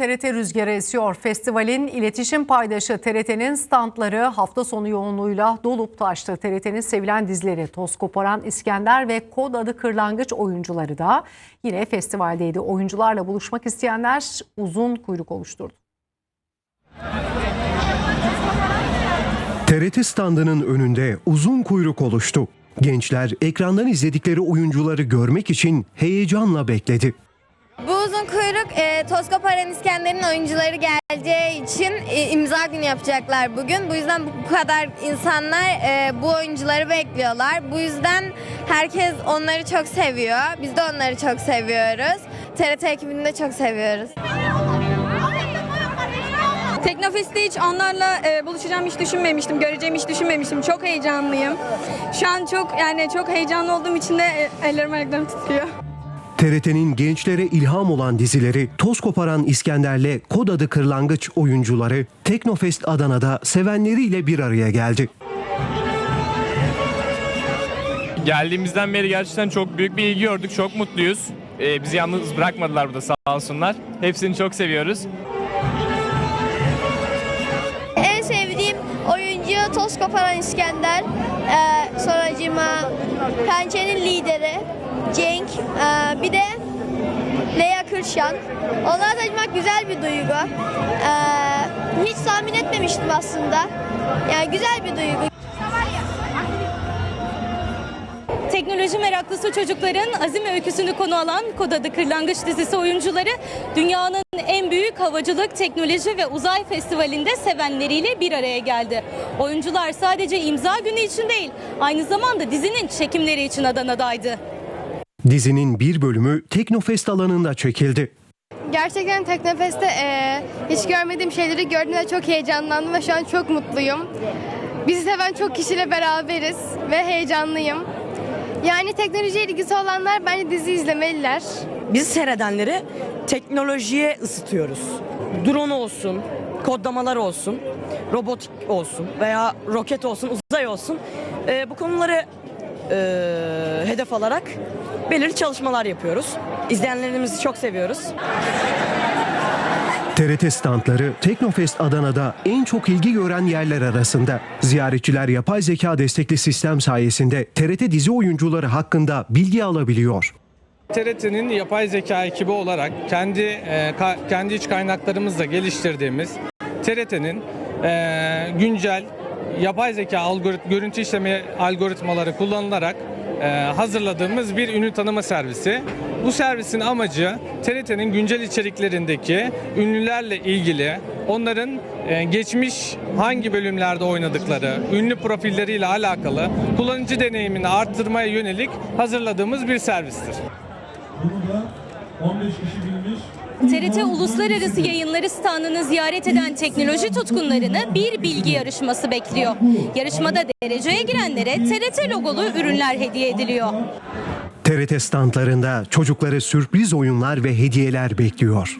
TRT rüzgarı esiyor. Festivalin iletişim paydaşı TRT'nin standları hafta sonu yoğunluğuyla dolup taştı. TRT'nin sevilen dizileri Toz Koparan İskender ve Kod Adı Kırlangıç oyuncuları da yine festivaldeydi. Oyuncularla buluşmak isteyenler uzun kuyruk oluşturdu. TRT standının önünde uzun kuyruk oluştu. Gençler ekrandan izledikleri oyuncuları görmek için heyecanla bekledi. Bu uzun kuyruk e, Toskoparan İskender'in oyuncuları geleceği için e, imza günü yapacaklar bugün. Bu yüzden bu kadar insanlar e, bu oyuncuları bekliyorlar. Bu yüzden herkes onları çok seviyor. Biz de onları çok seviyoruz. TRT ekibini de çok seviyoruz. Teknofest'te hiç onlarla e, buluşacağımı hiç düşünmemiştim, göreceğimi hiç düşünmemiştim. Çok heyecanlıyım. Şu an çok yani çok heyecanlı olduğum için de e, ellerim ayaklarım titriyor. TRT'nin gençlere ilham olan dizileri Toz Koparan İskender'le Kod Adı Kırlangıç oyuncuları Teknofest Adana'da sevenleriyle bir araya geldi. Geldiğimizden beri gerçekten çok büyük bir ilgi gördük. Çok mutluyuz. Ee, bizi yalnız bırakmadılar burada sağ olsunlar. Hepsini çok seviyoruz. En sevdiğim oyuncu Toz Koparan İskender. Ee, sonracıma Pençe'nin lideri Cenk. Ee, bir de Leya Kırşan. Onları tanımak güzel bir duygu. Ee, hiç tahmin etmemiştim aslında. Yani güzel bir duygu. Teknoloji meraklısı çocukların azim öyküsünü konu alan Kod Adı Kırlangıç dizisi oyuncuları dünyanın en büyük havacılık, teknoloji ve uzay festivalinde sevenleriyle bir araya geldi. Oyuncular sadece imza günü için değil, aynı zamanda dizinin çekimleri için Adana'daydı. Dizinin bir bölümü Teknofest alanında çekildi. Gerçekten Teknofest'te e, hiç görmediğim şeyleri gördüm ve çok heyecanlandım ve şu an çok mutluyum. Bizi seven çok kişiyle beraberiz ve heyecanlıyım. Yani teknolojiye ilgisi olanlar bence dizi izlemeliler. Biz seyredenleri teknolojiye ısıtıyoruz. Drone olsun, kodlamalar olsun, robotik olsun veya roket olsun, uzay olsun. Ee, bu konuları e, hedef alarak belirli çalışmalar yapıyoruz. İzleyenlerimizi çok seviyoruz. TRT standları Teknofest Adana'da en çok ilgi gören yerler arasında. Ziyaretçiler yapay zeka destekli sistem sayesinde TRT dizi oyuncuları hakkında bilgi alabiliyor. TRT'nin yapay zeka ekibi olarak kendi e, ka- kendi iç kaynaklarımızla geliştirdiğimiz TRT'nin e, güncel yapay zeka algorit görüntü işleme algoritmaları kullanılarak hazırladığımız bir ünlü tanıma servisi. Bu servisin amacı TRT'nin güncel içeriklerindeki ünlülerle ilgili onların e, geçmiş hangi bölümlerde oynadıkları, ünlü profilleriyle alakalı kullanıcı deneyimini arttırmaya yönelik hazırladığımız bir servistir. Bunu da 15 kişi bilmiş. TRT Uluslararası Yayınları standını ziyaret eden teknoloji tutkunlarını bir bilgi yarışması bekliyor. Yarışmada dereceye girenlere TRT logolu ürünler hediye ediliyor. TRT standlarında çocukları sürpriz oyunlar ve hediyeler bekliyor.